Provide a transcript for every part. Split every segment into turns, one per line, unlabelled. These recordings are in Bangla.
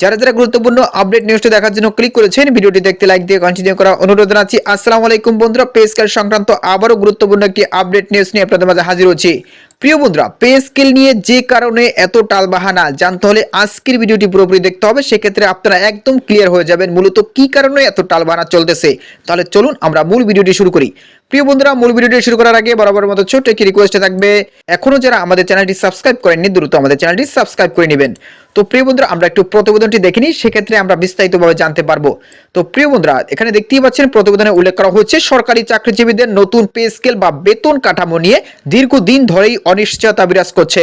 যারা যারা গুরুত্বপূর্ণ আপডেট নিউজটি দেখার জন্য ক্লিক করেছেন, ভিডিওটি দেখতে লাইক দিয়ে কন্টিনিউ করা অনুরোধ জানাচ্ছি। আসসালামু আলাইকুম বন্ধুরা পে স্কেল সংক্রান্ত আবারও গুরুত্বপূর্ণ একটি আপডেট নিউজ নিয়ে আপনাদের মাঝে হাজির হচ্ছি। প্রিয় বন্ধুরা পে স্কেল নিয়ে যে কারণে এত টালবাহানা, জানতে হলে আজকের ভিডিওটি পুরোপুরি দেখতে হবে। সেক্ষেত্রে আপনারা একদম ক্লিয়ার হয়ে যাবেন মূলত কি কারণে এত টালবাহানা চলতেছে। তাহলে চলুন আমরা মূল ভিডিওটি শুরু করি। প্রিয় বন্ধুরা, মূল ভিডিওটি শুরু করার আগে বরাবর মতো ছোট্ট একটি রিকোয়েস্টে থাকবে। এখনও যারা আমাদের চ্যানেলটি সাবস্ক্রাইব করেননি, দ্রুত আমাদের চ্যানেলটি সাবস্ক্রাইব করে নেবেন। তো প্রিয় বন্ধুরা, আমরা একটু প্রতিবেদনটি দেখিনি, সেক্ষেত্রে আমরা বিস্তারিতভাবে জানতে পারব। তো প্রিয় বন্ধুরা, এখানে দেখতেই পাচ্ছেন, প্রতিবেদনে উল্লেখ করা হয়েছে সরকারি চাকরিজীবীদের নতুন পে স্কেল বা বেতন কাঠামো নিয়ে দীর্ঘদিন ধরেই অনিশ্চয়তা বিরাজ করছে।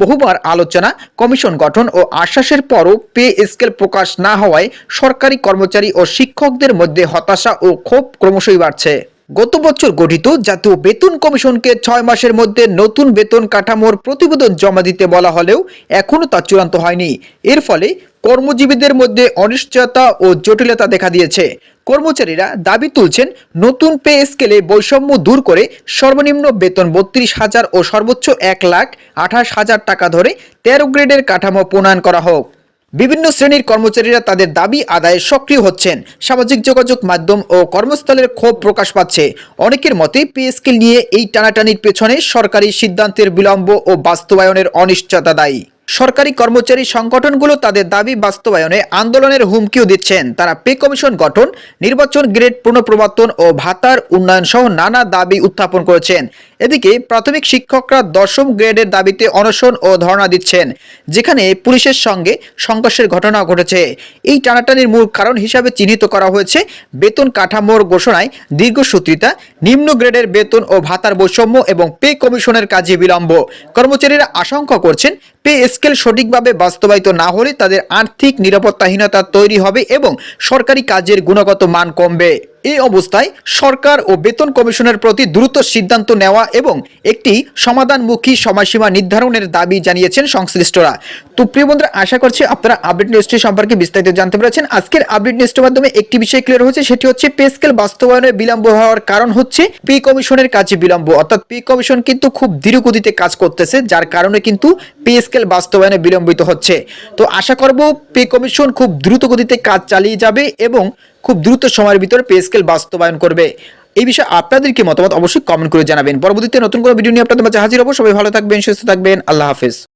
বহুবার আলোচনা, কমিশন গঠন ও আশ্বাসের পরও পে স্কেল প্রকাশ না হওয়ায় সরকারি কর্মচারী ও শিক্ষকদের মধ্যে হতাশা ও ক্ষোভ ক্রমশই বাড়ছে। গত বছর গঠিত জাতীয় বেতন কমিশনকে ছয় মাসের মধ্যে নতুন বেতন কাঠামোর প্রতিবেদন জমা দিতে বলা হলেও এখনও তা চূড়ান্ত হয়নি। এর ফলে কর্মজীবীদের মধ্যে অনিশ্চয়তা ও জটিলতা দেখা দিয়েছে। কর্মচারীরা দাবি তুলছেন, নতুন পে স্কেলে বৈষম্য দূর করে সর্বনিম্ন বেতন বত্রিশ হাজার ও সর্বোচ্চ এক লাখ আঠাশ হাজার টাকা ধরে তেরো গ্রেডের কাঠামো প্রণয়ন করা হোক। বিভিন্ন শ্রেণির কর্মচারীরা তাদের দাবি আদায়ে সক্রিয় হচ্ছেন। সামাজিক যোগাযোগ মাধ্যম ও কর্মস্থলের ক্ষোভ প্রকাশ পাচ্ছে। অনেকের মতে, পে স্কেল নিয়ে এই টানাটানির পেছনে সরকারি সিদ্ধান্তের বিলম্ব ও বাস্তবায়নের অনিশ্চয়তা দায়ী। সরকারি কর্মচারী সংগঠনগুলো তাদের দাবি বাস্তবায়নে আন্দোলনের হুমকিও দিচ্ছেন। তারা পে কমিশন গঠন, নির্বাচন গ্রেড পুনঃপ্রবর্তন ও ভাতার উন্নয়ন সহ নানা দাবি উত্থাপন করেছেন। এদিকে প্রাথমিক শিক্ষকরা দশম গ্রেডের দাবিতে অনশন ও ধর্ণা দিচ্ছেন, যেখানে পুলিশের সঙ্গে সংঘর্ষের ঘটনা ঘটেছে। এই টানাটানির মূল কারণ হিসাবে চিহ্নিত করা হয়েছে বেতন কাঠামোর ঘোষণায় দীর্ঘসূত্রিতা নিম্ন গ্রেডের বেতন ও ভাতার বৈষম্য এবং পে কমিশনের কাজে বিলম্ব। কর্মচারীরা আশঙ্কা করছেন, পে স্কেল সঠিকভাবে বাস্তবায়িত না হলে তাদের আর্থিক নিরাপত্তাহীনতা তৈরি হবে এবং সরকারি কাজের গুণগত মান কমবে। এই অবস্থায় সরকার ও বেতন কমিশনের প্রতি দ্রুত সিদ্ধান্ত নেওয়া এবং একটি সমাধানমুখী সময়সীমা নির্ধারণের দাবি জানিয়েছেন সংশ্লিষ্টরা। তো প্রিয় বন্ধুরা, আশা করছি আপনারা আপডেট নিউজটি সম্পর্কে বিস্তারিত জানতে পেরেছেন। আজকের আপডেট নিউজটির মাধ্যমে একটি বিষয় ক্লিয়ার হয়েছে, সেটি হচ্ছে পে স্কেল বাস্তবায়নে বিলম্ব হওয়ার কারণ হচ্ছে পে কমিশনের কাজে বিলম্ব। অর্থাৎ পে কমিশন কিন্তু খুব ধীরগতিতে কাজ করতেছে, যার কারণে কিন্তু পে স্কেল বাস্তবায়নে বিলম্বিত হচ্ছে। তো আশা করব পে কমিশন খুব দ্রুত গতিতে কাজ চালিয়ে যাবে এবং খুব দ্রুত সময়ের ভিতরে পে স্কেল বাস্তবায়ন করবে। এই বিষয়ে আপনাদেরকে মতামত? অবশ্যই কমেন্ট করে জানাবেন। পরবর্তীতে নতুন কোনো ভিডিও নিয়ে আপনাদের মাঝে হাজির হব। সবাই ভালো থাকবেন, সুস্থ থাকবেন। আল্লাহ হাফেজ।